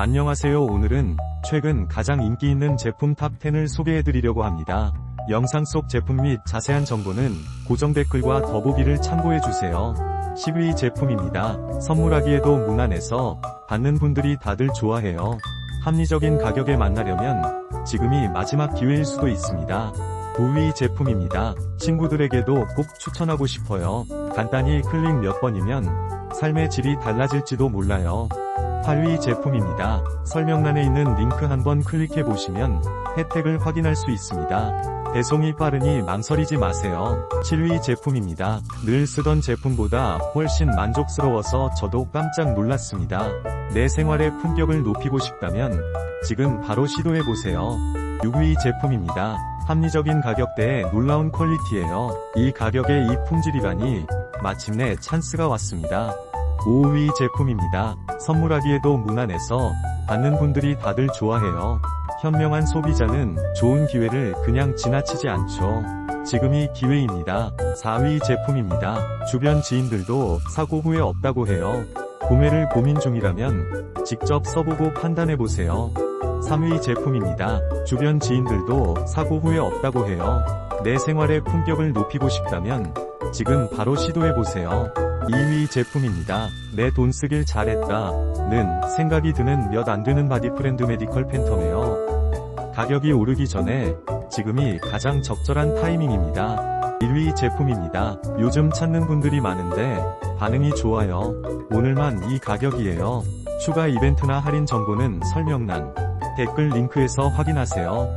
안녕하세요. 오늘은 최근 가장 인기 있는 제품 탑10을 소개해드리려고 합니다. 영상 속 제품 및 자세한 정보는 고정 댓글과 더보기를 참고해주세요. 10위 제품입니다. 선물하기에도 무난해서 받는 분들이 다들 좋아해요. 합리적인 가격에 만나려면 지금이 마지막 기회일 수도 있습니다. 9위 제품입니다. 친구들에게도 꼭 추천하고 싶어요. 간단히 클릭 몇 번이면 삶의 질이 달라질지도 몰라요. 8위 제품입니다. 설명란에 있는 링크 한번 클릭해 보시면 혜택을 확인할 수 있습니다. 배송이 빠르니 망설이지 마세요. 7위 제품입니다. 늘 쓰던 제품보다 훨씬 만족스러워서 저도 깜짝 놀랐습니다. 내 생활의 품격을 높이고 싶다면 지금 바로 시도해 보세요. 6위 제품입니다. 합리적인 가격대에 놀라운 퀄리티예요. 이 가격에 이 품질이라니 마침내 찬스가 왔습니다. 5위 제품입니다. 선물하기에도 무난해서 받는 분들이 다들 좋아해요. 현명한 소비자는 좋은 기회를 그냥 지나치지 않죠. 지금이 기회입니다. 4위 제품입니다. 주변 지인들도 사고 후회 없다고 해요. 구매를 고민 중이라면 직접 써보고 판단해보세요. 3위 제품입니다. 주변 지인들도 사고 후회 없다고 해요. 내 생활의 품격을 높이고 싶다면 지금 바로 시도해보세요. 2위 제품입니다. 내 돈 쓰길 잘했다. 는 생각이 드는 몇 안 되는 바디 프렌드 메디컬 펜텀에요. 가격이 오르기 전에 지금이 가장 적절한 타이밍입니다. 1위 제품입니다. 요즘 찾는 분들이 많은데 반응이 좋아요. 오늘만 이 가격이에요. 추가 이벤트나 할인 정보는 설명란, 댓글 링크에서 확인하세요.